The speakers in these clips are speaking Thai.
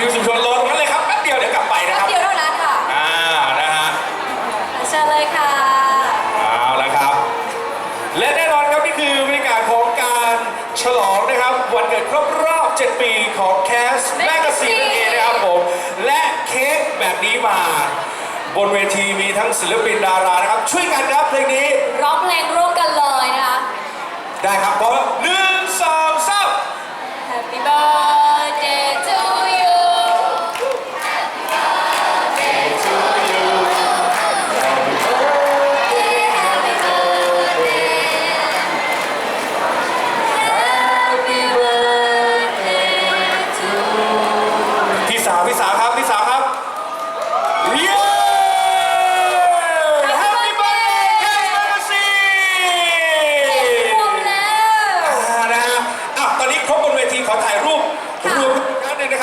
พี่สุชนรอตรงนั้นเลยครับแป๊บเดียวเดี๋ยวกลับไปนะแป๊ครับบเดียวเท่านั้นค่ะอ่า นะฮะ เชิญเลยค่ะ เอาละครับ และแน่นอนครับนี่คือบรรยากาศของการฉลองนะครับ วันเกิดครบรอบ 7 ปีของแคสแมกซีนนั่นเองนะครับผม และเค้กแบบนี้มา บนเวทีมีทั้งศิลปินดารานะครับ ช่วยกันครับเพลงนี้ร้องเพลงร่วมกันเลยนะคะ ได้ครับเพราะหนึ่งสองสาม Happy birthday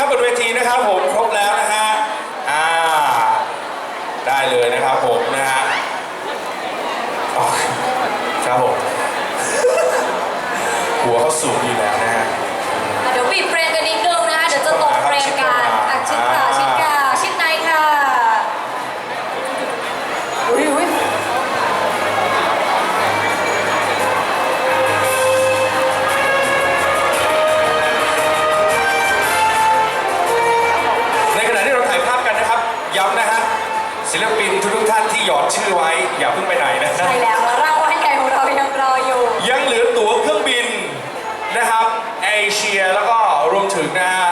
บบนเวทีนะครับผมครบแล้วนะฮะอ่าได้เลยนะครับผมนะฮะครับผมหัวเขาสูงอยู่แล้วนะฮะเดี๋ยวบีบเฟรมกันดี ศิลปินทุกๆท่านที่หยอดชื่อไว้ อย่าเพิ่งไปไหนนะใช่แล้วรางวัลใหญ่ของเรายังรออยู่ ยังเหลือตั๋วเครื่องบินนะครับเอเชียแล้วก็รวมถึงนะฮะ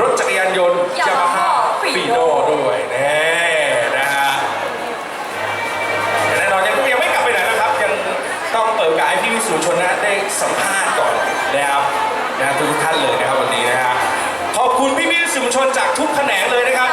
รถจักรยานยนต์ Yamaha ยามาฮ่า Fino ฟีโนด้วยแน่นะฮะแต่แน่นอนยังยังไม่กลับไปไหนนะครับ ยังต้องเปิดโอกาสให้พี่วิสุชนนะได้สัมภาษณ์ก่อนนะครับนะทุกท่านเลยนะครับวันนี้นะฮะขอบคุณพี่พี่ๆสื่อมวลชนจากทุกแขนงเลยนะครับ